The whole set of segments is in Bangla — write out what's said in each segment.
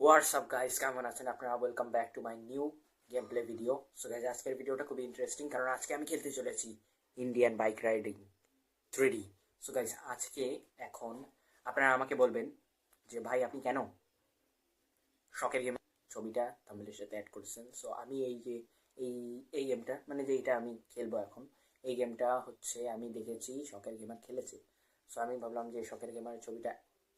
হোয়াটসঅ্যাপ গাইস কেমন আছেন আপনারা? Welcome back to my new game play video so guys আজকের ভিডিওটা খুবই ইন্টারেস্টিং কারণ আজকে আমি খেলতে চলেছি Indian bike riding three D so guys আজকে এখন আপনারা আমাকে বলবেন যে, ভাই, আপনি কেন? শখের গেম ছবিটা থাম্বনেলের সাথে অ্যাড করেছেন। সো আমি এই যে, এই এই গেমটা মানে যে এটা আমি খেলব এখন, এই গেমটা হচ্ছে আমি দেখেছি, শখের গেমার খেলেছে। সো আমি ভাবলাম যে, শখের গেমার ছবিটা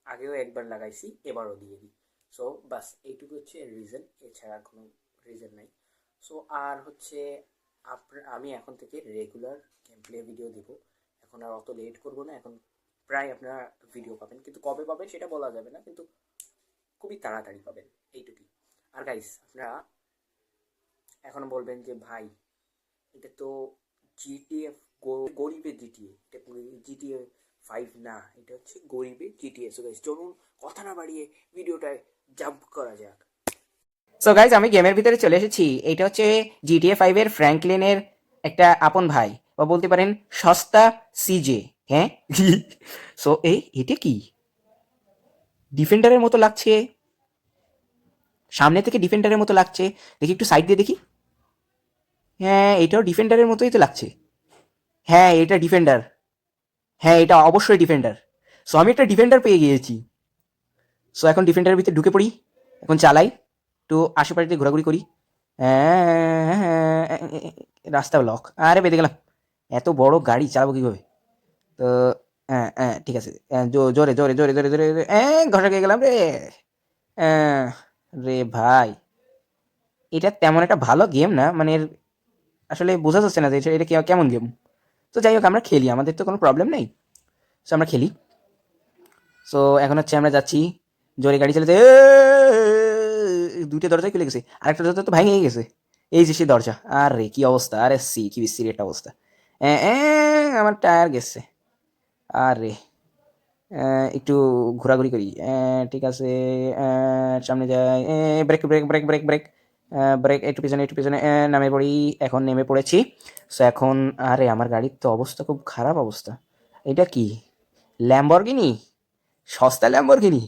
আগেও একবার লাগাইছি, এবারও দিয়ে দিই। সো বাস, এইটুকু হচ্ছে রিজন এছাড়া কোনো রিজন নাই। সো আর হচ্ছে আমি এখন থেকে রেগুলার গেম প্লে ভিডিও দেব। এখন আর অত লেট করব না, এখন প্রায় আপনারা ভিডিও পাবেন। কিন্তু কবে পাবেন সেটা বলা যাবে না, কিন্তু খুবই তাড়াতাড়ি পাবেন, এইটুকুই। আর গাইস আপনারা এখন বলবেন যে, ভাই, এটা তো জিটিএ গরিবের জিটিএ এটা জিটিএ ফাইভ না, এটা হচ্ছে গরিবের জিটিএ সো গাইস চলুন, কথা না বাড়িয়ে ভিডিওটায় জাম্প করা যাক। সো গাইজ আমি গেমের ভিতরে চলে এসেছি। এটা হচ্ছে জিটিএ ফাইভ ফাইভের ফ্র্যাঙ্কলিনের একটা আপন ভাই। বা বলতে পারেন সস্তা সিজে হ্যাঁ? সো এই, এটা কি? ডিফেন্ডারের মতো লাগছে। সামনে থেকে ডিফেন্ডারের মতো লাগছে। দেখি একটু সাইড দিয়ে দেখি। হ্যাঁ এটাও ডিফেন্ডারের মতোই তো লাগছে। হ্যাঁ এটা ডিফেন্ডার হ্যাঁ এটা অবশ্যই ডিফেন্ডার সো আমি একটা ডিফেন্ডার পেয়ে গিয়েছি। সো এখন ডিফেন্ডারের ভিতরে ঢুকে পড়ি এখন চালাই একটু আশেপাশে ঘোরাঘুরি করি। রাস্তা ব্লক আরে বেঁধে গেলাম। এত বড় গাড়ি চালাবো কীভাবে? তো হ্যাঁ হ্যাঁ ঠিক আছে। হ্যাঁ, জোরে জোরে জোরে জোরে জোরে ঘষা খেয়ে গেলাম রে? হ্যাঁ, রে ভাই। এটা তেমন একটা ভালো গেম না মানে আসলে বোঝা যাচ্ছে না যে এটা- কেমন গেম তো যাই হোক আমরা খেলি আমাদের তো কোনো প্রবলেম নেই। সো আমরা খেলি। সো এখন হচ্ছে আমরা যাচ্ছি জোরে গাড়ি চালাতে দুইটা দরজাই খুলে গেছে আরেকটা দরজা তো ভেঙে গেছে এই যে সেই দরজা আরে কি অবস্থা আরে সি কি বিশ্রী একটা অবস্থা আমার টায়ার গেছে আরে একটু ঘোরাঘুরি করি ঠিক আছে সামনে যাই brake brake brake brake brake brake একটু পিছনে একটু পিছনে নামে পড়ি এখন নেমে পড়েছি সো এখন আরে আমার গাড়ির তো অবস্থা খুব খারাপ অবস্থা এটা কি ল্যাম্বরগিনি সস্তা ল্যাম্বরগিনি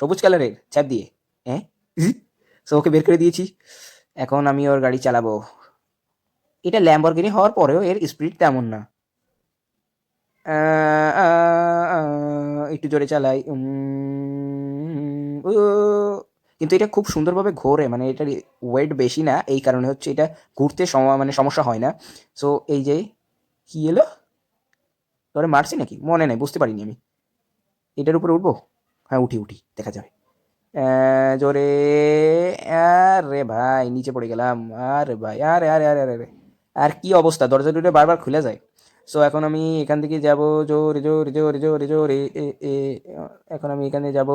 সবুজ কালারের চাপ দিয়ে হ্যাঁ? সো ওকে বের করে দিয়েছি। এখন আমি ওর গাড়ি চালাবো। এটা ল্যাম্বরগিনি হওয়ার পরেও এর স্পিড তেমন না। একটু জোরে চালাই। কিন্তু এটা খুব সুন্দরভাবে ঘোরে মানে এটার ওয়েট বেশি না এই কারণে হচ্ছে এটা ঘুরতে সম- মানে সমস্যা হয় না। সো এই যে কি এলো? তোরে মারছি নাকি? মনে নেই বুঝতে পারিনি আমি। এটার উপরে উঠবো? হ্যাঁ উঠি উঠি দেখা যাবে জোরে আরে ভাই নিচে পড়ে গেলাম আরে ভাই আরে আরে আরে আরে আরে কি অবস্থা দরজা দুটো বারবার খুলে যায় সো এখন আমি এখান থেকে যাব জোরে জোরে জোরে জোরে জোরে এ, এখন আমি এখানে যাব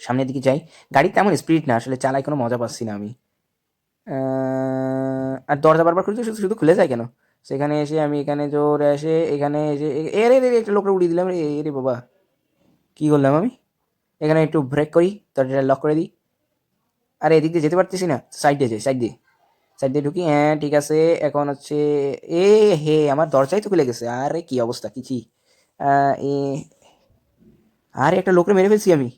সামনের দিকে যাই গাড়ি তেমন স্পিড না আসলে চালাই কোনো মজা পাচ্ছি না আমি আর দরজা বারবার খুলতে শুধু শুধু খুলে যায় কেন সেখানে এসে আমি এখানে জোরে এসে এখানে এসে এ- রে রে একটা লোকরে উড়িয়ে দিলাম রে এ রে বাবা কি করলাম আমি এখানে একটু ব্রেক করি দরজাটা লক করে দিই। আরে, এদিক দিয়ে যেতে পারতেছি না। সাইড দিয়ে যাই সাইড দিয়ে। সাইড দিয়ে ঢুকি হ্যাঁ ঠিক আছে। এখন হচ্ছে, এ, হে, আমার দরজাই তো খুলে গেছে। আরে, কি অবস্থা কিছু এ, আরে, একটা লোকরে মেরে ফেলছি আমি।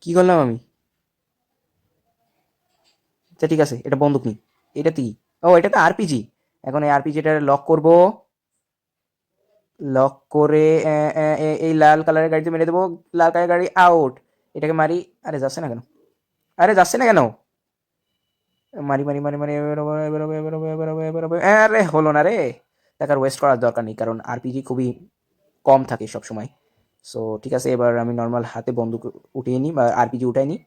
কি করলাম আমি? আচ্ছা ঠিক আছে, এটা বন্দুক নি। এটা কি? ও, এটা তো আরপিজি এখন এই আরপিজিটা লক করব। লক করে এই লাল কালারের গাড়িতে মেরে দেবো লাল কালারের গাড়ি আউট এটাকে মারি আরে যাচ্ছে না কেন আরে যাচ্ছে না কেন মারি মারি মারি মারি আরে হলো না রে টাকার ওয়েস্ট করার দরকার নেই কারণ আরপিজি খুবই কম থাকে সব সময় সো ঠিক আছে এবার আমি নর্মাল হাতে বন্দুক উঠিয়ে নিই বা আরপিজি উঠাই নিই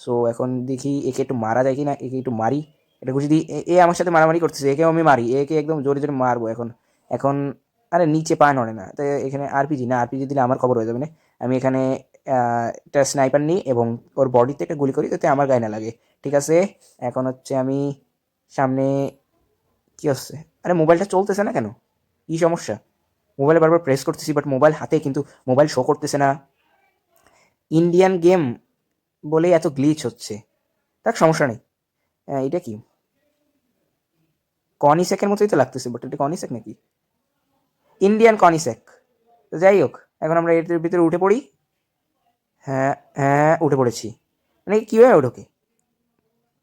সো এখন দেখি একে একটু মারা যায় কি না একে একটু মারি এটা ঘুষি দিই এ আমার সাথে মারামারি করতেছে একেও আমি মারি একে একদম জোরে জোরে মারবো এখন এখন আরে নিচে পা নড়ে না। তো এখানে আরপিজি না আরপিজি দিলে আমার খবর হয়ে যাবে না। আমি এখানে একটা স্নাইপার নিই এবং ওর বডিতে একটা গুলি করি যাতে আমার গায়ে না লাগে। ঠিক আছে? এখন হচ্ছে আমি সামনে কী হচ্ছে? আরে মোবাইলটা চলতেছে না কেন? কি সমস্যা? মোবাইলে বারবার প্রেস করতেছি বাট মোবাইল হাতে কিন্তু মোবাইল শো করতেছে না। ইন্ডিয়ান গেম বলে এত গ্লিচ হচ্ছে। তার সমস্যা নেই। এটা কি? কনিসেকের মতোই তো লাগতেছে বাট এটা কনিসেক নাকি? ইন্ডিয়ান কনিসেক তো যাই হোক এখন আমরা এটার ভিতরে উঠে পড়ি। হ্যাঁ হ্যাঁ উঠে পড়েছি। মানে কীভাবে ঢোকে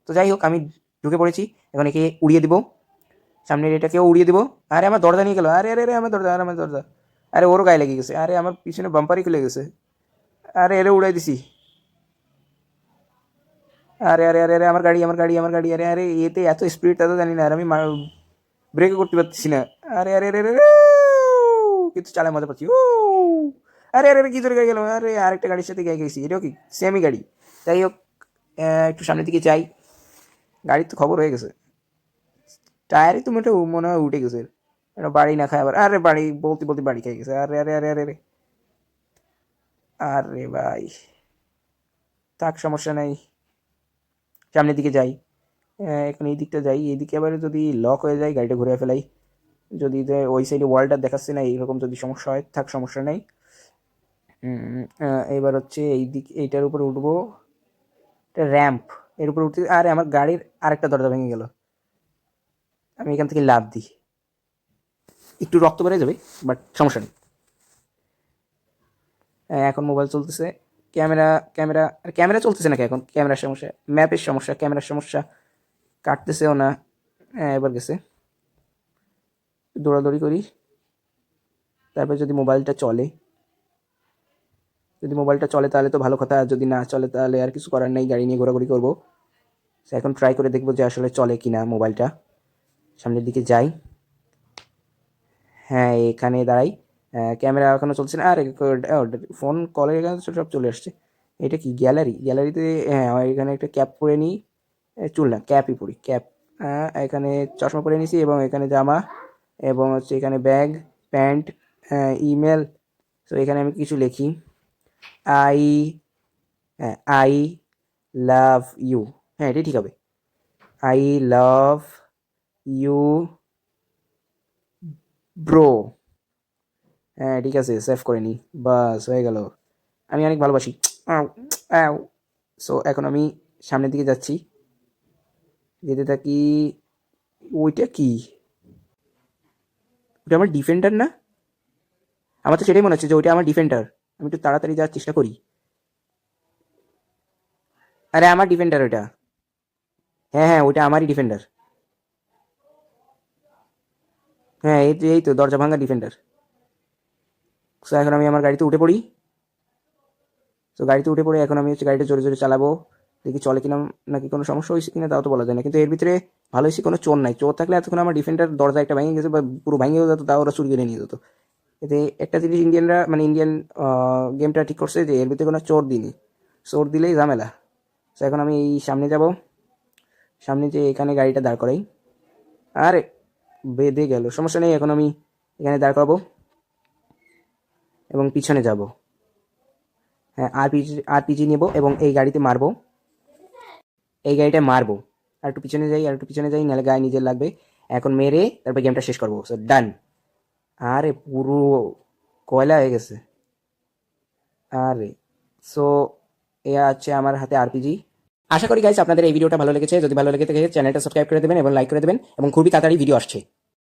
তো যাই হোক আমি ঢুকে পড়েছি। এখন একে উড়িয়ে দিব। সামনের এটাকেও উড়িয়ে দিব। আরে আমার দরজা নিয়ে গেল। আরে আরে আরে আমার দরজা আরে আমার দরজা। আরে ওরও গায়ে লেগে গেছে। আরে আমার পিছনে বাম্পারই খুলে গেছে। আরে এরে উড়াই দিছি। আরে আরে আরে আরে আমার গাড়ি আমার গাড়ি আমার গাড়ি। আরে আরে এতে এত স্পিড এত জানি না। আর আমি ব্রেকও করতে পারতেছি না। আরে আরে আরে আরে, কিন্তু চালায় মজা পাচ্ছি। উ আরে আরে আরে, কি ধরে গেল? আরে, আরেকটা গাড়ির সাথে গিয়ে গেছি। এটাও কি? সেমই গাড়ি। যাই হোক একটু সামনের দিকে যাই। গাড়ির তো খবর হয়ে গেছে। টায়ারই তো মোটে মনে হয় উঠে গেছে। এটা বাড়ি না খায় আবার। আরে, বাড়ি বলতে বলতে বাড়ি খেয়ে গেছে। আরে আরে আরে আরে আরে। আরে ভাই। থাক, সমস্যা নাই। সামনের দিকে যাই। এখন এই দিকটা যাই। এদিকে আবার যদি লক হয়ে যায়, গাড়িটা ঘুরে ফেলাই। যদি ওই সাইডে ওয়ালটা দেখাচ্ছে না, এইরকম যদি সমস্যা হয়, থাক, সমস্যা নেই। এবার হচ্ছে এই দিক, এইটার উপরে উঠবো। এটা র্যাম্প এর উপরে উঠতে, আরে আমার গাড়ির আরেকটা দরজা ভেঙে গেল। আমি এখান থেকে লাভ দিই। একটু রক্ত বেড়ে যাবে বাট সমস্যা নেই। এখন মোবাইল চলতেছে। ক্যামেরা ক্যামেরা, আর ক্যামেরা চলতেছে নাকি এখন? ক্যামেরার সমস্যা ম্যাপের সমস্যা, ক্যামেরার সমস্যা। কাটতেছেও না। হ্যাঁ এবার গেছে। দৌড়াদৌড়ি করি। তারপর যদি মোবাইলটা চলে, যদি মোবাইলটা চলে তাহলে তো ভালো কথা, আর যদি না চলে তাহলে আর কিছু করার নেই, গাড়ি নিয়ে ঘোরাঘুরি করব। এখন ট্রাই করে দেখব যে আসলে চলে কি না মোবাইলটা। সামনের দিকে যাই। হ্যাঁ এখানে দাঁড়াই। ক্যামেরা এখনও চলছে না। আর ফোন কলের এখানে সব চলে আসছে। এটা কি গ্যালারি গ্যালারিতে হ্যাঁ এখানে একটা ক্যাপ পরে নিই। চুল না ক্যাপই পরি। ক্যাপ এখানে চশমা পরে নিয়েছি এবং এখানে জামা। এবং হচ্ছে এখানে ব্যাগ, প্যান্ট ইমেল, তো এখানে আমি কিছু লিখি। আই হ্যাঁ আই লাভ ইউ। হ্যাঁ এটাই ঠিক হবে। I love you bro. হ্যাঁ ঠিক আছে, সেভ করে নিই বাস, হয়ে গেল। আমি অনেক ভালোবাসি। সো এখন আমি সামনের দিকে যাচ্ছি। যেতে থাকি, ওইটা কি? ওটা আমার ডিফেন্ডার না? আমার তো সেটাই মনে হচ্ছে যে ওইটা আমার ডিফেন্ডার আমি একটু তাড়াতাড়ি যাওয়ার চেষ্টা করি। আরে, আমার ডিফেন্ডার ওটা হ্যাঁ হ্যাঁ ওটা আমারই ডিফেন্ডার হ্যাঁ এই তো এই তো, দরজা ভাঙা ডিফেন্ডার সো এখন আমি আমার গাড়িতে উঠে পড়ি। তো গাড়িতে উঠে পড়ে এখন আমি হচ্ছে গাড়িটা জোরে জোরে চালাবো। দেখি চলে কিনা নাকি কোনো সমস্যা হয়েছে কিনা তাও তো বলা যায় না। কিন্তু এর ভিতরে ভালো হয়েছে কোনো চোর নাই। চোর থাকলে এতক্ষণ আমার ডিফেন্ডার দরজা একটা ভেঙে গেছে বা পুরো ভেঙেও যেত তাও ওরা চুরি করে নিয়ে যেত। এতে একটা জিনিস ইন্ডিয়ানরা মানে ইন্ডিয়ান গেমটা ঠিক করছে যে এর ভিতরে কোনো চোর দিইনি চোর দিলেই ঝামেলা। তো এখন আমি এই সামনে যাব। সামনে যে এখানে গাড়িটা দাঁড় করাই। আরে, বেঁধে গেল। সমস্যা নেই, এখন আমি এখানে দাঁড় করাবো। এবং পিছনে যাব। হ্যাঁ আরপিজি আরপিজি নেব এবং এই গাড়িতে মারবো। এই গাড়িটা মারবো। আর একটু পিছনে যাই, আর একটু পিছনে যাই, নাহলে গায়ে নিজের লাগবে। এখন মেরে তারপর গেমটা শেষ করব। সো ডান আরে, পুরো কয়লা হয়ে গেছে। আরে সো এ আছে আমার হাতে আরপিজি আশা করি গাইছি আপনাদের এই ভিডিওটা ভালো লেগেছে। যদি ভালো লেগে থাকে চ্যানেলটা সাবস্ক্রাইব করে দেবেন এবং লাইক করে দেবেন এবং খুবই তাড়াতাড়ি ভিডিও আসছে।